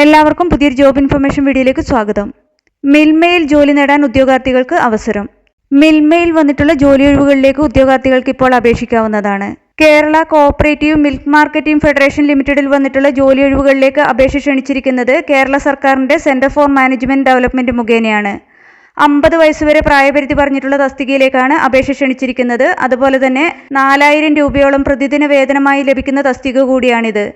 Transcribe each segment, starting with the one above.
എല്ലാവർക്കും പുതിയൊരു job information വീഡിയോയിലേക്ക് സ്വാഗതം. മിൽമയിൽ ജോലി നേടാൻ ഉദ്യോഗാർത്ഥികൾക്ക് അവസരം. മിൽമയിൽ വന്നിട്ടുള്ള ജോലി ഒഴിവുകളിലേക്ക് ഉദ്യോഗാർത്ഥികൾക്ക് ഇപ്പോൾ അപേക്ഷിക്കാവുന്നതാണ്. Kerala cooperative milk marketing federation ലിമിറ്റഡിൽ വന്നിട്ടുള്ള ജോലി ഒഴിവുകളിലേക്ക് അപേക്ഷ ക്ഷണിച്ചിരിക്കുന്നത് കേരള സർക്കാരിന്റെ സെന്റർ ഫോർ മാനേജ്മെന്റ് ഡെവലപ്മെന്റ് മുഖേനയാണ്. അമ്പത് വയസ്സുവരെ പ്രായപരിധി പറഞ്ഞിട്ടുള്ള തസ്തികയിലേക്കാണ് അപേക്ഷ ക്ഷണിച്ചിരിക്കുന്നത്. അതുപോലെ തന്നെ നാലായിരം രൂപയോളം പ്രതിദിന വേതനമായി ലഭിക്കുന്ന തസ്തിക കൂടിയാണിത്.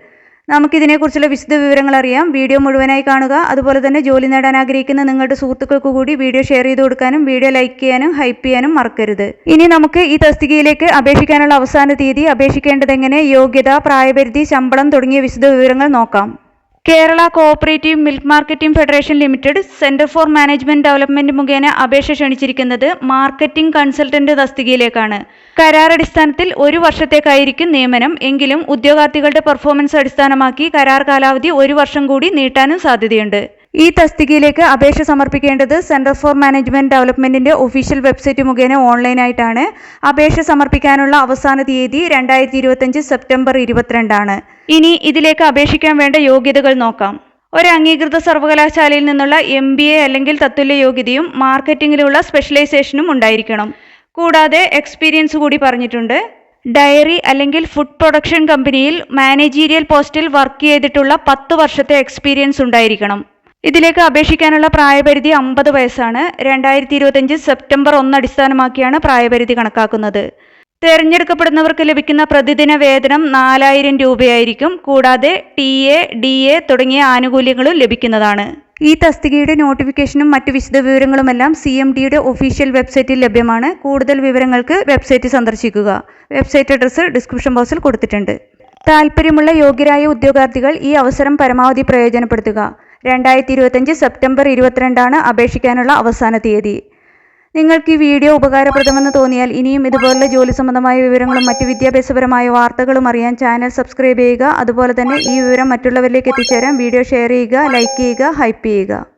നമുക്കിതിനെക്കുറിച്ചുള്ള വിശദ വിവരങ്ങൾ അറിയാം വീഡിയോ മുഴുവനായി കാണുക. അതുപോലെ തന്നെ ജോലി നേടാൻ ആഗ്രഹിക്കുന്ന നിങ്ങളുടെ സുഹൃത്തുക്കൾക്ക് കൂടി വീഡിയോ ഷെയർ ചെയ്ത് കൊടുക്കാനും വീഡിയോ ലൈക്ക് ചെയ്യാനും ഹൈപ്പ് ചെയ്യാനും മറക്കരുത്. ഇനി നമുക്ക് ഈ തസ്തികയിലേക്ക് അപേക്ഷിക്കാനുള്ള അവസാന തീയതി അപേക്ഷിക്കേണ്ടത് എങ്ങനെ? യോഗ്യത പ്രായപരിധി ശമ്പളം തുടങ്ങിയ വിശദ വിവരങ്ങൾ നോക്കാം. Kerala cooperative milk marketing federation limited centre for management development മുഖേന അപേക്ഷ ക്ഷണിച്ചിരിക്കുന്നത് മാർക്കറ്റിംഗ് കൺസൾട്ടന്റ് തസ്തികയിലേക്കാണ്. കരാർ അടിസ്ഥാനത്തിൽ ഒരു വർഷത്തേക്കായിരിക്കും നിയമനം. എങ്കിലും ഉദ്യോഗാർത്ഥികളുടെ പെർഫോമൻസ് അടിസ്ഥാനമാക്കി കരാർ കാലാവധി ഒരു വർഷം കൂടി നീട്ടാനും സാധ്യതയുണ്ട്. ഈ തസ്തികയിലേക്ക് അപേക്ഷ സമർപ്പിക്കേണ്ടത് സെന്റർ ഫോർ മാനേജ്മെന്റ് ഡെവലപ്മെന്റിന്റെ ഒഫീഷ്യൽ വെബ്സൈറ്റ് മുഖേന ഓൺലൈനായിട്ടാണ്. അപേക്ഷ സമർപ്പിക്കാനുള്ള അവസാന തീയതി രണ്ടായിരത്തി ഇരുപത്തഞ്ച് സെപ്റ്റംബർ ഇരുപത്തിരണ്ടാണ്. ഇനി ഇതിലേക്ക് അപേക്ഷിക്കാൻ വേണ്ട യോഗ്യതകൾ നോക്കാം. ഒരു അംഗീകൃത സർവകലാശാലയിൽ നിന്നുള്ള എം ബി എ അല്ലെങ്കിൽ തത്തുല്യ യോഗ്യതയും മാർക്കറ്റിംഗിലുള്ള സ്പെഷ്യലൈസേഷനും ഉണ്ടായിരിക്കണം. കൂടാതെ എക്സ്പീരിയൻസ് കൂടി പറഞ്ഞിട്ടുണ്ട്. ഡയറി അല്ലെങ്കിൽ ഫുഡ് പ്രൊഡക്ഷൻ കമ്പനിയിൽ മാനേജീരിയൽ പോസ്റ്റിൽ വർക്ക് ചെയ്തിട്ടുള്ള പത്ത് വർഷത്തെ എക്സ്പീരിയൻസ് ഉണ്ടായിരിക്കണം. ഇതിലേക്ക് അപേക്ഷിക്കാനുള്ള പ്രായപരിധി അമ്പത് വയസ്സാണ്. രണ്ടായിരത്തി ഇരുപത്തഞ്ച് സെപ്റ്റംബർ ഒന്ന് അടിസ്ഥാനമാക്കിയാണ് പ്രായപരിധി കണക്കാക്കുന്നത്. തെരഞ്ഞെടുക്കപ്പെടുന്നവർക്ക് ലഭിക്കുന്ന പ്രതിദിന വേതനം നാലായിരം രൂപയായിരിക്കും. കൂടാതെ ടി എ ഡി എ തുടങ്ങിയ ആനുകൂല്യങ്ങളും ലഭിക്കുന്നതാണ്. ഈ തസ്തികയുടെ നോട്ടിഫിക്കേഷനും മറ്റു വിശദ വിവരങ്ങളുമെല്ലാം സി എം ഡിയുടെ ഒഫീഷ്യൽ വെബ്സൈറ്റിൽ ലഭ്യമാണ്. കൂടുതൽ വിവരങ്ങൾക്ക് വെബ്സൈറ്റ് സന്ദർശിക്കുക. വെബ്സൈറ്റ് അഡ്രസ്സ് ഡിസ്ക്രിപ്ഷൻ ബോക്സിൽ കൊടുത്തിട്ടുണ്ട്. താല്പര്യമുള്ള യോഗ്യരായ ഉദ്യോഗാർത്ഥികൾ ഈ അവസരം പരമാവധി പ്രയോജനപ്പെടുത്തുക. രണ്ടായിരത്തി ഇരുപത്തഞ്ച് സെപ്റ്റംബർ ഇരുപത്തിരണ്ടാണ് അപേക്ഷിക്കാനുള്ള അവസാന തീയതി. നിങ്ങൾക്ക് ഈ വീഡിയോ ഉപകാരപ്രദമെന്ന് തോന്നിയാൽ ഇനിയും ഇതുപോലുള്ള ജോലി സംബന്ധമായ വിവരങ്ങളും മറ്റ് വിദ്യാഭ്യാസപരമായ വാർത്തകളും അറിയാൻ ചാനൽ സബ്സ്ക്രൈബ് ചെയ്യുക. അതുപോലെ തന്നെ ഈ വിവരം മറ്റുള്ളവരിലേക്ക് എത്തിച്ചേരാൻ വീഡിയോ ഷെയർ ചെയ്യുക ലൈക്ക് ചെയ്യുക ഹൈപ്പ് ചെയ്യുക.